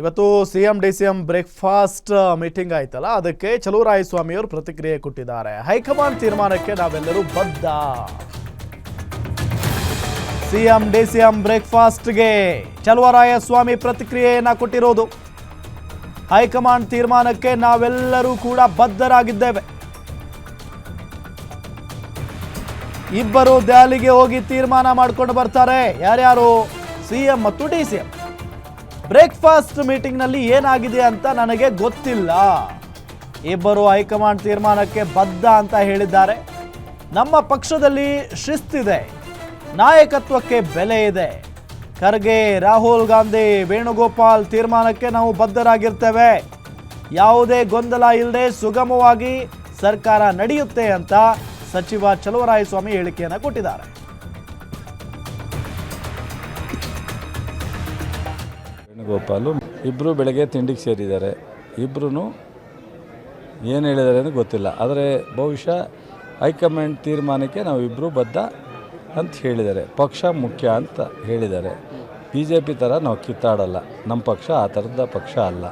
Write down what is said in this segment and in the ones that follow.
ಇವತ್ತು C M D C M breakfast meeting ಆಯ್ತಲ್ಲ ಅದಕ್ಕೆ ಚಲುವರಾಯಸ್ವಾಮಿಯವರು ಪ್ರತಿಕ್ರಿಯೆ ಕೊಟ್ಟಿದ್ದಾರೆ. ಹೈಕಮಾಂಡ್ ತೀರ್ಮಾನಕ್ಕೆ ನಾವೆಲ್ಲರೂ ಬದ್ಧ. C M D C M ಬ್ರೇಕ್ಫಾಸ್ಟ್ಗೆ Chaluvarayaswamy ಪ್ರತಿಕ್ರಿಯೆಯನ್ನ ಕೊಟ್ಟಿರೋದು. ಹೈಕಮಾಂಡ್ ತೀರ್ಮಾನಕ್ಕೆ ನಾವೆಲ್ಲರೂ ಕೂಡ ಬದ್ಧರಾಗಿದ್ದೇವೆ. ಇಬ್ಬರು ದೆಹಲಿಗೆ ಹೋಗಿ ತೀರ್ಮಾನ ಮಾಡ್ಕೊಂಡು ಬರ್ತಾರೆ. ಯಾರ್ಯಾರು? ಸಿಎಂ ಮತ್ತು ಡಿ ಸಿ ಎಂ ಬ್ರೇಕ್ಫಾಸ್ಟ್ ಮೀಟಿಂಗ್ನಲ್ಲಿ ಏನಾಗಿದೆ ಅಂತ ನನಗೆ ಗೊತ್ತಿಲ್ಲ. ಇಬ್ಬರು ಹೈಕಮಾಂಡ್ ತೀರ್ಮಾನಕ್ಕೆ ಬದ್ಧ ಅಂತ ಹೇಳಿದ್ದಾರೆ. ನಮ್ಮ ಪಕ್ಷದಲ್ಲಿ ಶಿಸ್ತಿದೆ. ನಾಯಕತ್ವಕ್ಕೆ ಬೆಲೆ ಇದೆ. ಖರ್ಗೆ, ರಾಹುಲ್ ಗಾಂಧಿ, ವೇಣುಗೋಪಾಲ್ ತೀರ್ಮಾನಕ್ಕೆ ನಾವು ಬದ್ಧರಾಗಿರ್ತೇವೆ. ಯಾವುದೇ ಗೊಂದಲ ಇಲ್ಲದೆ ಸುಗಮವಾಗಿ ಸರ್ಕಾರ ನಡೆಯುತ್ತೆ ಅಂತ ಸಚಿವ ಚಲುವರಾಯಸ್ವಾಮಿ ಹೇಳಿಕೆಯನ್ನು ಕೊಟ್ಟಿದ್ದಾರೆ. ವೇಣುಗೋಪಾಲು ಇಬ್ಬರು ಬೆಳಗ್ಗೆ ತಿಂಡಿಗೆ ಸೇರಿದ್ದಾರೆ. ಇಬ್ಬರೂ ಏನು ಹೇಳಿದ್ದಾರೆ ಅಂತ ಗೊತ್ತಿಲ್ಲ. ಆದರೆ ಬಹುಶಃ ಹೈಕಮಾಂಡ್ ತೀರ್ಮಾನಕ್ಕೆ ನಾವು ಇಬ್ಬರು ಬದ್ಧ ಅಂತ ಹೇಳಿದ್ದಾರೆ. ಪಕ್ಷ ಮುಖ್ಯ ಅಂತ ಹೇಳಿದ್ದಾರೆ. ಬಿ ಜೆ ಪಿ ಥರ ನಾವು ಕಿತ್ತಾಡಲ್ಲ. ನಮ್ಮ ಪಕ್ಷ ಆ ಥರದ ಪಕ್ಷ ಅಲ್ಲ.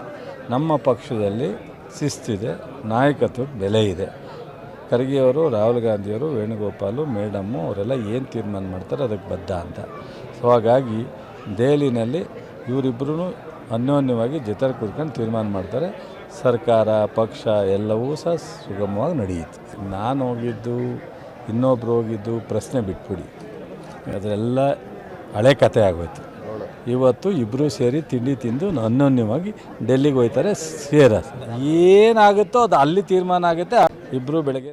ನಮ್ಮ ಪಕ್ಷದಲ್ಲಿ ಶಿಸ್ತಿದೆ ನಾಯಕತ್ವಕ್ಕೆ ಬೆಲೆ ಇದೆ. ಖರ್ಗೆಯವರು, ರಾಹುಲ್ ಗಾಂಧಿಯವರು, ವೇಣುಗೋಪಾಲು ಮೇಡಮ್ಮು ಅವರೆಲ್ಲ ಏನು ತೀರ್ಮಾನ ಮಾಡ್ತಾರೆ ಅದಕ್ಕೆ ಬದ್ಧ ಅಂತ. ಸೊ, ಹಾಗಾಗಿ ದೆಹಲಿನಲ್ಲಿ ಇವರಿಬ್ಬರೂ ಅನ್ಯೋನ್ಯವಾಗಿ ಜೊತೆ ಕೂತ್ಕೊಂಡು ತೀರ್ಮಾನ ಮಾಡ್ತಾರೆ. ಸರ್ಕಾರ, ಪಕ್ಷ ಎಲ್ಲವೂ ಸಹ ಸುಗಮವಾಗಿ ನಡೆಯುತ್ತೆ ನಾನು ಹೋಗಿದ್ದು, ಇನ್ನೊಬ್ರು ಹೋಗಿದ್ದು ಪ್ರಶ್ನೆ ಬಿಟ್ಬಿಡಿ. ಅದರೆಲ್ಲ ಹಳೆ ಕತೆ ಆಗೋಯ್ತು. ಇವತ್ತು ಇಬ್ಬರು ಸೇರಿ ತಿಂಡಿ ತಿಂದು ಅನ್ಯೋನ್ಯವಾಗಿ ಡೆಲ್ಲಿಗೆ ಹೋಗ್ತಾರೆ ಸೇರ ಏನಾಗುತ್ತೋ ಅದು ಅಲ್ಲಿ ತೀರ್ಮಾನ ಆಗುತ್ತೆ ಇಬ್ಬರು ಬೆಳಗ್ಗೆ